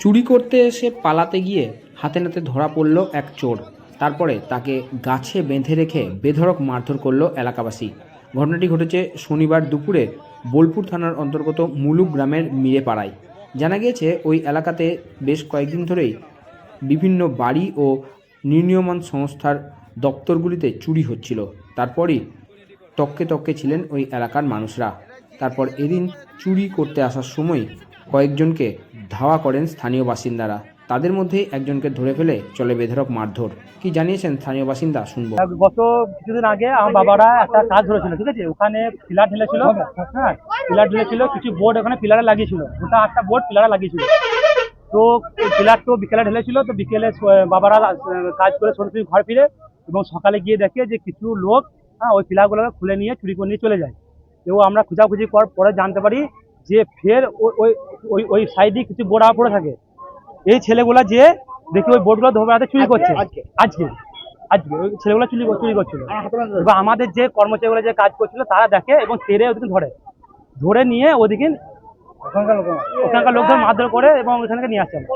চুরি করতে এসে পালাতে গিয়ে হাতে নাতে ধরা পড়ল এক চোর। তারপরে তাকে গাছে বেঁধে রেখে বেধড়ক মারধর করল এলাকাবাসী। ঘটনাটি ঘটেছে শনিবার দুপুরে বোলপুর থানার অন্তর্গত মুলুক গ্রামের মিরেপাড়ায়। জানা গিয়েছে, ওই এলাকাতে বেশ কয়েকদিন ধরেই বিভিন্ন বাড়ি ও নির্মীয়মান সংস্থার দপ্তরগুলিতে চুরি হচ্ছিল। তারপরই তককে তককে ছিলেন ওই এলাকার মানুষরা। তারপর এদিন চুরি করতে আসার সময় কয়েকজনকে ধাওয়া করেন স্থানীয় বাসিন্দারা। তাদের মধ্যে একজনকে ধরে ফেলে চলে বেধরক মারধর। কি জানিয়েছেন স্থানীয় বাসিন্দা শুনব। গত কিছুদিন আগে আমার বাবারা একটা কাজ ধরেছিল ঠিক আছে? ওখানে পিলার ঢেলেছিল হ্যাঁ পিলার ঢেলেছিল কিছু বোর্ড ওখানে পিলারে লাগিয়েছিল ওটা আটটা বোর্ড পিলারে লাগিয়েছিল। তো পিলার তো বিকেলে ঢেলেছিল তো বিকেলে বাবারা কাজ করে সরাসরি ঘর ফিরে এবং সকালে গিয়ে দেখে যে কিছু লোক হ্যাঁ ওই পিলারগুলোকে খুলে নিয়ে চুরি করে নিয়ে চলে যায়। তো আমরা খোঁজাখুঁজি করার পরে জানতে পারি যে ফের ওই- ওই ওই সাইডে কিছু বোর্ড পড়ে থাকে। এই ছেলেগুলা যে দেখি ওই বোর্ডগুলো ধরে হাতে চুরি করছে। আজকে? আজকে। ওই ছেলেগুলো চুরি চুরি করছিল। এবার আমাদের যে কর্মচারীগুলো যে কাজ করছিল তারা দেখে এবং তেরে ওদিকে ধরে। ধরে নিয়ে ওদিকে ওখানকার লোকজন। মারধর করে এবং ওখানে নিয়ে আসছে।